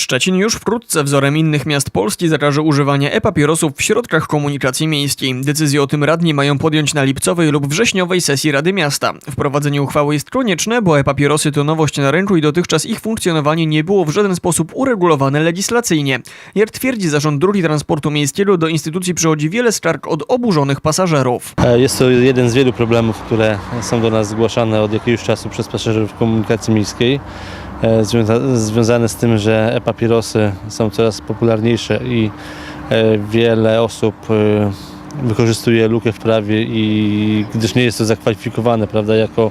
Szczecin już wkrótce wzorem innych miast Polski zakaże używania e-papierosów w środkach komunikacji miejskiej. Decyzję o tym radni mają podjąć na lipcowej lub wrześniowej sesji Rady Miasta. Wprowadzenie uchwały jest konieczne, bo e-papierosy to nowość na rynku i dotychczas ich funkcjonowanie nie było w żaden sposób uregulowane legislacyjnie. Jak twierdzi zarząd drogi transportu miejskiego, do instytucji przychodzi wiele skarg od oburzonych pasażerów. E, Jest to jeden z wielu problemów, które są do nas zgłaszane od jakiegoś czasu przez pasażerów komunikacji miejskiej. E, związa- Związane z tym, że e-papierosy są coraz popularniejsze i e, wiele osób e, wykorzystuje lukę w prawie i gdyż nie jest to zakwalifikowane prawda, jako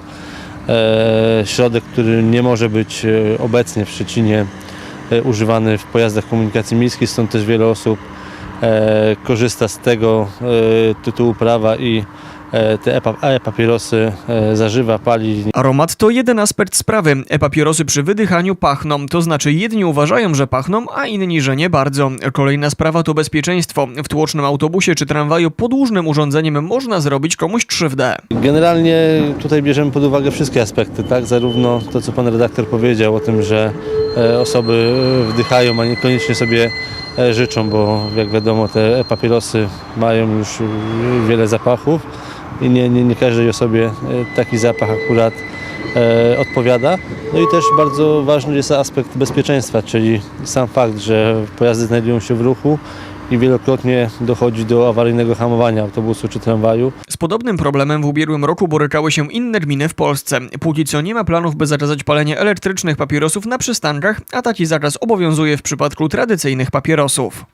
środek, który nie może być obecnie w Szczecinie używany w pojazdach komunikacji miejskiej, stąd też wiele osób korzysta z tego tytułu prawa i te epa- e-papierosy e, zażywa, pali. Aromat to jeden aspekt sprawy. E-papierosy przy wydychaniu pachną, to znaczy jedni uważają, że pachną, a inni, że nie bardzo. Kolejna sprawa to bezpieczeństwo. W tłocznym autobusie czy tramwaju podłużnym urządzeniem można zrobić komuś krzywdę. Generalnie tutaj bierzemy pod uwagę wszystkie aspekty, tak? Zarówno to, co pan redaktor powiedział o tym, że e, osoby e, wdychają, a niekoniecznie sobie e, życzą, bo jak wiadomo te papierosy mają już e, wiele zapachów i nie, nie, nie każdej osobie e, taki zapach akurat e, odpowiada. No i też bardzo ważny jest aspekt bezpieczeństwa, czyli sam fakt, że pojazdy znajdują się w ruchu i wielokrotnie dochodzi do awaryjnego hamowania autobusu czy tramwaju. Z podobnym problemem w ubiegłym roku borykały się inne gminy w Polsce. Póki co nie ma planów, by zakazać palenia elektrycznych papierosów na przystankach, a taki zakaz obowiązuje w przypadku tradycyjnych papierosów.